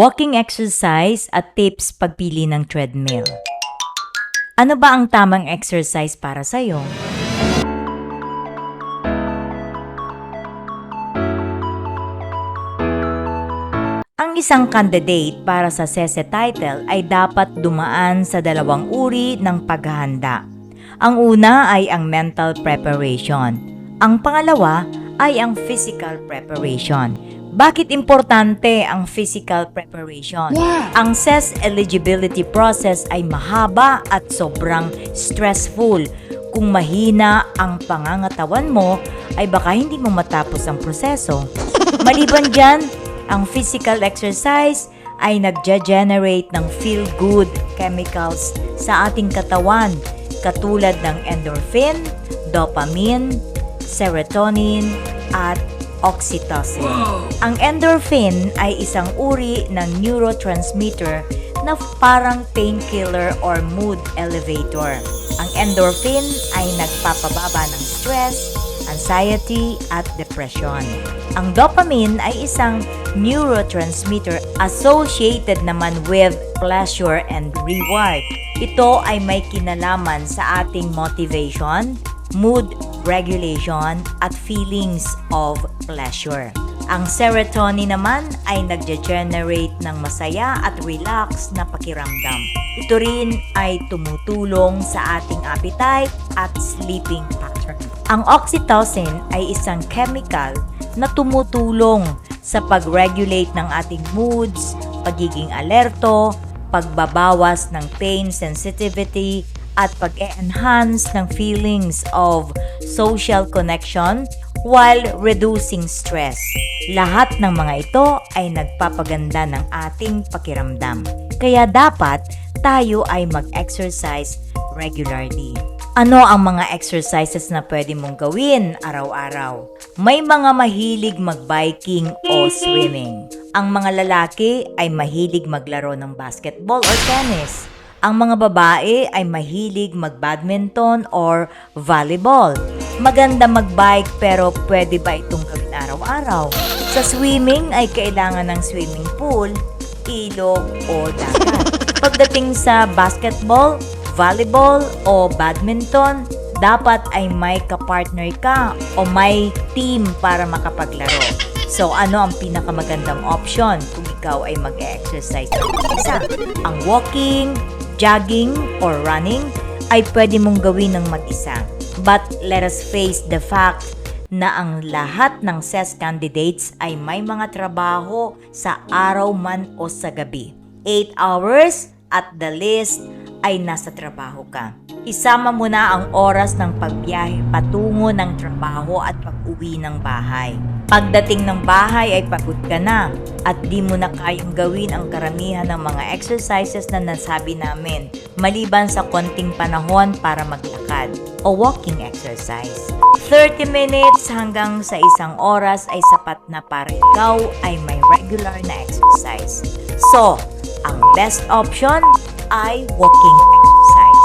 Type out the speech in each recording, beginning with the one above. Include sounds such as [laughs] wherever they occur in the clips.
walking exercise at tips pagpili ng treadmill. Ano ba ang tamang exercise para sa'yo? Ang isang candidate para sa SESE title ay dapat dumaan sa dalawang uri ng paghahanda. Ang una ay ang mental preparation. Ang pangalawa ay ang physical preparation. Bakit importante ang physical preparation? Ang SES eligibility process ay mahaba at sobrang stressful. Kung mahina ang pangangatawan mo, ay baka hindi mo matapos ang proseso. [laughs] Maliban dyan, ang physical exercise ay nagge-generate ng feel-good chemicals sa ating katawan katulad ng endorphin, dopamine, serotonin, at oxytocin. Ang endorphin ay isang uri ng neurotransmitter na parang painkiller or mood elevator. Ang endorphin ay nagpapababa ng stress, anxiety, at depression. Ang dopamine ay isang neurotransmitter associated naman with pleasure and reward. Ito ay may kinalaman sa ating motivation, mood regulation, at feelings of pleasure. Ang serotonin naman ay nagge-generate ng masaya at relax na pakiramdam. Ito rin ay tumutulong sa ating appetite at sleeping pattern. Ang oxytocin ay isang chemical na tumutulong sa pag-regulate ng ating moods, pagiging alerto, pagbabawas ng pain sensitivity, at pag-enhance ng feelings of social connection while reducing stress. Lahat ng mga ito ay nagpapaganda ng ating pakiramdam. Kaya dapat tayo ay mag-exercise regularly. Ano ang mga exercises na pwede mong gawin araw-araw? May mga mahilig mag-biking o swimming. Ang mga lalaki ay mahilig maglaro ng basketball or tennis. Ang mga babae ay mahilig mag-badminton or volleyball. Maganda mag-bike pero pwede ba itong gawin araw-araw? Sa swimming ay kailangan ng swimming pool, ilog o dagat. Pagdating sa basketball, volleyball o badminton, dapat ay may kapartner ka o may team para makapaglaro. So ano ang pinakamagandang option kung ikaw ay mag-exercise ng isa? Ang walking, jogging, or running ay pwede mong gawin ng mag-isa. But let us face the fact na ang lahat ng SES candidates ay may mga trabaho sa araw man o sa gabi. 8 hours at the least ay nasa trabaho ka. Isama mo na ang oras ng pagbiyahe patungo ng trabaho at pag-uwi ng bahay. Pagdating ng bahay ay pagod ka na at di mo na kayang gawin ang karamihan ng mga exercises na nasabi namin maliban sa konting panahon para maglakad o walking exercise. 30 minutes hanggang sa isang oras ay sapat na para ikaw ay may regular na exercise. So, ang best option ay walking exercise.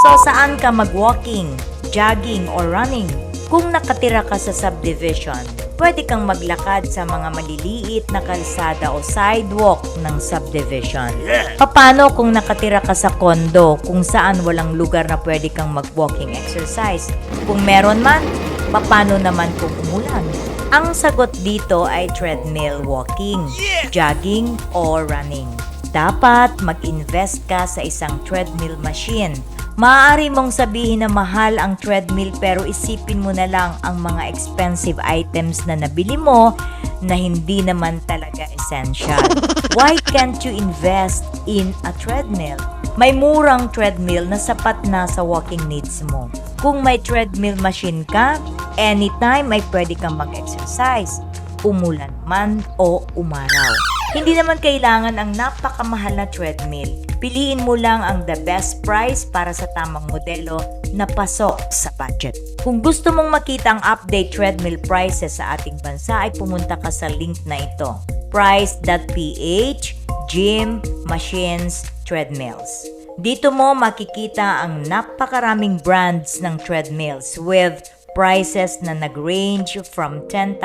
So, saan ka mag-walking, jogging, or running? Kung nakatira ka sa subdivision, pwede kang maglakad sa mga maliliit na kalsada o sidewalk ng subdivision. Paano kung nakatira ka sa kondo kung saan walang lugar na pwede kang mag-walking exercise? Kung meron man, paano naman kung umulan? Ang sagot dito ay treadmill walking, jogging, or running. Dapat mag-invest ka sa isang treadmill machine. Maaari mong sabihin na mahal ang treadmill pero isipin mo na lang ang mga expensive items na nabili mo na hindi naman talaga essential. [laughs] Why can't you invest in a treadmill? May murang treadmill na sapat na sa walking needs mo. Kung may treadmill machine ka, anytime ay pwede kang mag-exercise. Umulan man o umaraw. Hindi naman kailangan ang napakamahal na treadmill. Piliin mo lang ang the best price para sa tamang modelo na pasok sa budget. Kung gusto mong makita ang update treadmill prices sa ating bansa ay pumunta ka sa link na ito. price.ph Gym, Machines, Treadmills. Dito mo makikita ang napakaraming brands ng treadmills with prices na nag-range from 10,000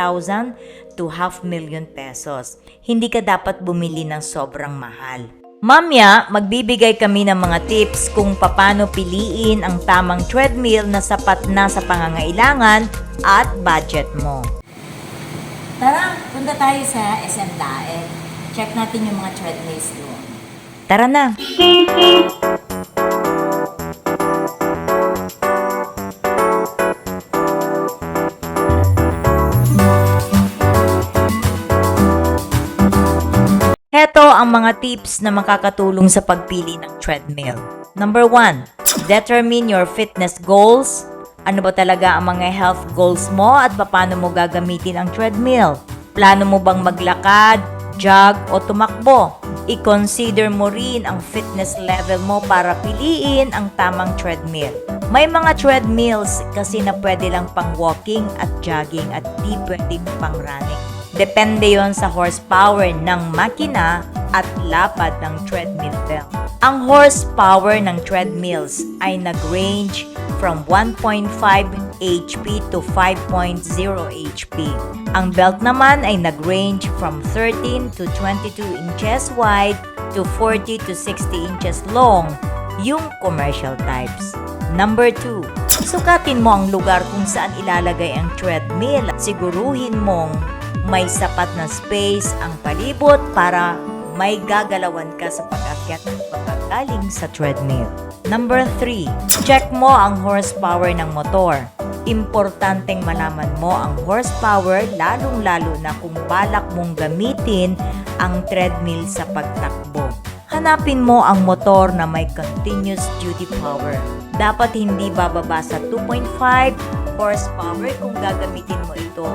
to half million pesos. Hindi ka dapat bumili ng sobrang mahal. Mamya, magbibigay kami ng mga tips kung paano piliin ang tamang treadmill na sapat na sa pangangailangan at budget mo. Tara, punta tayo sa SM Daet. Check natin yung mga treadmills doon. Tara na! Ang mga tips na makakatulong sa pagpili ng treadmill. Number 1. Determine your fitness goals. Ano ba talaga ang mga health goals mo at paano mo gagamitin ang treadmill? Plano mo bang maglakad, jog o tumakbo? I-consider mo rin ang fitness level mo para piliin ang tamang treadmill. May mga treadmills kasi na pwede lang pang walking at jogging at di pwedeng pang running. Depende yon sa horsepower ng makina at lapad ng treadmill belt. Ang horsepower ng treadmills ay nag-range from 1.5 HP to 5.0 HP. Ang belt naman ay nag-range from 13 to 22 inches wide to 40 to 60 inches long, yung commercial types. Number 2, sukatin mo ang lugar kung saan ilalagay ang treadmill siguruhin mong may sapat na space ang palibot para may gagalawan ka sa pag-akyat at pagkagaling sa treadmill. Number 3, check mo ang horsepower ng motor. Importanteng malaman mo ang horsepower lalong-lalo na kung balak mong gamitin ang treadmill sa pagtakbo. Hanapin mo ang motor na may continuous duty power. Dapat hindi bababa sa 2.5 horsepower kung gagamitin mo ito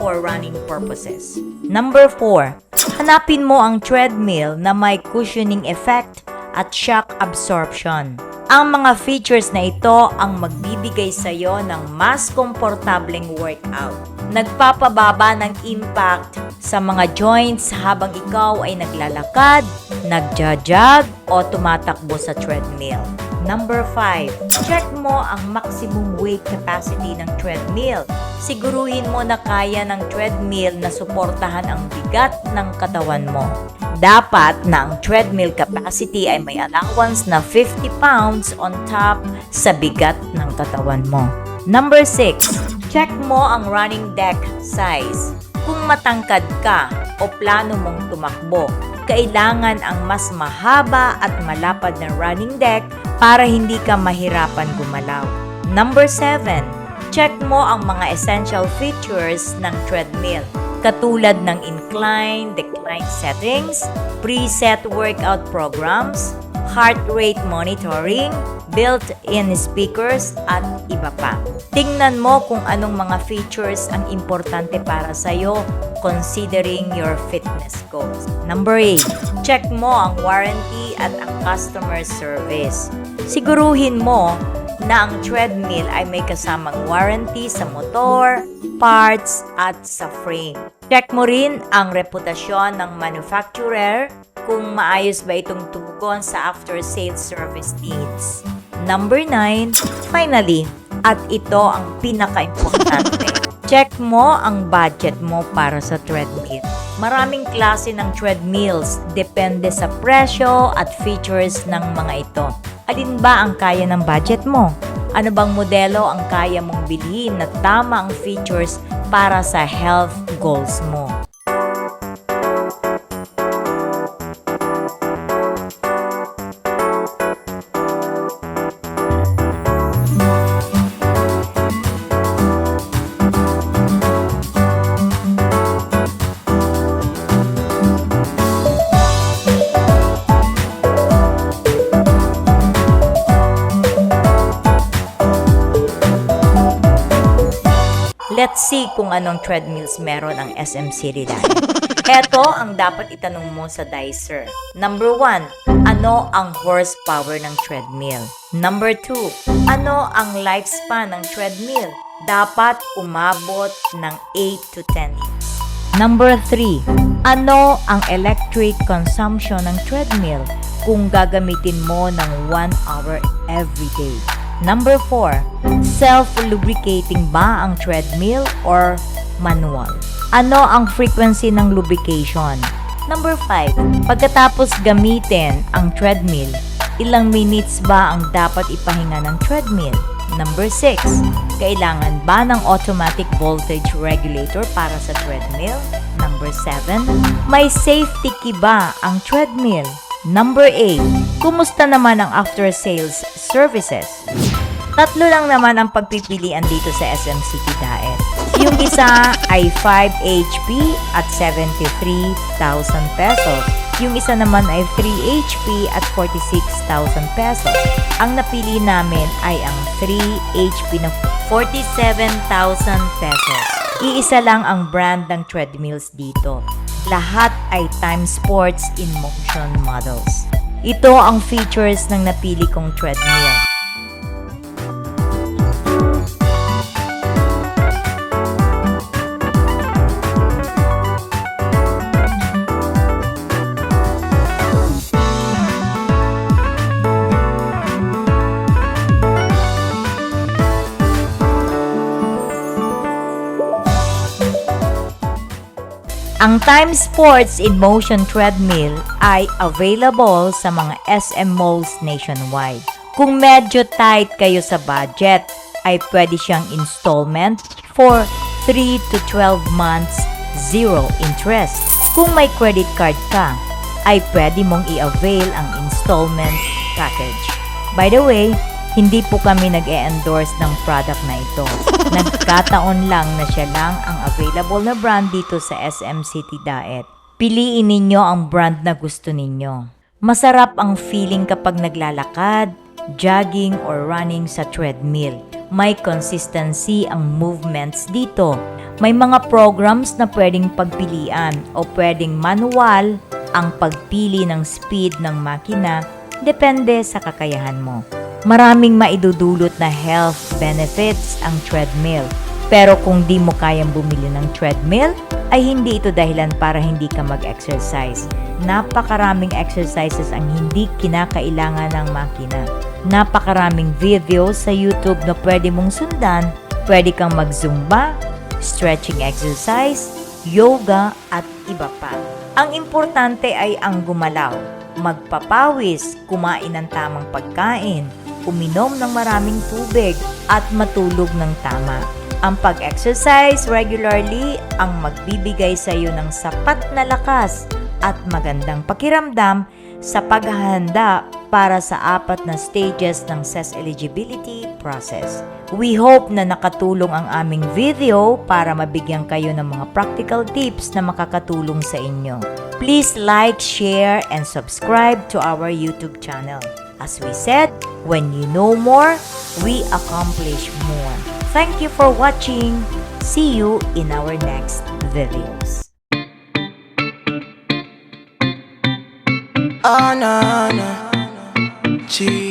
for running purposes. Number 4. Hanapin mo ang treadmill na may cushioning effect at shock absorption. Ang mga features na ito ang magbibigay sa iyo ng mas komportableng workout. Nagpapababa ng impact sa mga joints habang ikaw ay naglalakad, nagjajag o tumatakbo sa treadmill. Number 5. Check mo ang maximum weight capacity ng treadmill. Siguruhin mo na kaya ng treadmill na suportahan ang bigat ng katawan mo. Dapat na ang treadmill capacity ay may allowance na 50 pounds on top sa bigat ng katawan mo. Number 6. Check mo ang running deck size. Kung matangkad ka o plano mong tumakbo, kailangan ang mas mahaba at malapad na running deck para hindi ka mahirapan gumalaw. Number 7. Check mo ang mga essential features ng treadmill katulad ng incline, decline settings, preset workout programs, heart rate monitoring, built-in speakers, at iba pa. Tingnan mo kung anong mga features ang importante para sa'yo considering your fitness goals. Number 8. Check mo ang warranty at ang customer service. Siguruhin mo na ang treadmill ay may kasamang warranty sa motor, parts, at sa frame. Check mo rin ang reputasyon ng manufacturer kung maayos ba itong tumugon sa after-sales service needs. Number 9, finally, at ito ang pinaka-importante. [laughs] Check mo ang budget mo para sa treadmill. Maraming klase ng treadmills depende sa presyo at features ng mga ito. Alin ba ang kaya ng budget mo? Ano bang modelo ang kaya mong bilhin na tama ang features para sa health goals mo? Let's see kung anong treadmills meron ang SM City Line. Heto [laughs] ang dapat itanong mo sa Dicer. Number 1, ano ang horsepower ng treadmill? Number 2, ano ang lifespan ng treadmill? Dapat umabot ng 8 to 10 years. Number 3, ano ang electric consumption ng treadmill kung gagamitin mo ng 1 hour every day? Number 4. Self-lubricating ba ang treadmill or manual? Ano ang frequency ng lubrication? Number 5. Pagkatapos gamitin ang treadmill, ilang minutes ba ang dapat ipahinga ng treadmill? Number 6. Kailangan ba ng automatic voltage regulator para sa treadmill? Number 7. May safety key ba ang treadmill? Number 8. Kumusta naman ang after-sales services? Tatlo lang naman ang pagpipilian dito sa SM City Daet. Yung isa ay 5 HP at 73,000 pesos. Yung isa naman ay 3 HP at 46,000 pesos. Ang napili namin ay ang 3 HP na 47,000 pesos. Iisa lang ang brand ng treadmills dito. Lahat ay Time Sports in Motion models. Ito ang features ng napili kong treadmill. Ang Time Sports in Motion Treadmill ay available sa mga SM malls nationwide. Kung medyo tight kayo sa budget, ay pwede siyang installment for 3 to 12 months, zero interest. Kung may credit card ka, ay pwede mong i-avail ang installment package. By the way, hindi po kami nag-e-endorse ng product na ito. [laughs] Nagkataon lang na siya lang ang available na brand dito sa SM City Diet. Piliin ninyo ang brand na gusto ninyo. Masarap ang feeling kapag naglalakad, jogging or running sa treadmill. May consistency ang movements dito. May mga programs na pwedeng pagpilian o pwedeng manual ang pagpili ng speed ng makina depende sa kakayahan mo. Maraming maidudulot na health benefits ang treadmill. Pero kung di mo kayang bumili ng treadmill, ay hindi ito dahilan para hindi ka mag-exercise. Napakaraming exercises ang hindi kinakailangan ng makina. Napakaraming videos sa YouTube na pwede mong sundan. Pwede kang mag-zumba, stretching exercise, yoga, at iba pa. Ang importante ay ang gumalaw, magpapawis, kumain ng tamang pagkain, uminom ng maraming tubig, at matulog ng tama. Ang pag-exercise regularly ang magbibigay sa iyo ng sapat na lakas at magandang pakiramdam sa paghahanda para sa apat na stages ng CES eligibility process. We hope na nakatulong ang aming video para mabigyan kayo ng mga practical tips na makakatulong sa inyo. Please like, share, and subscribe to our YouTube channel. As we said, when you know more, we accomplish more. Thank you for watching. See you in our next videos. Ah, na, na. G.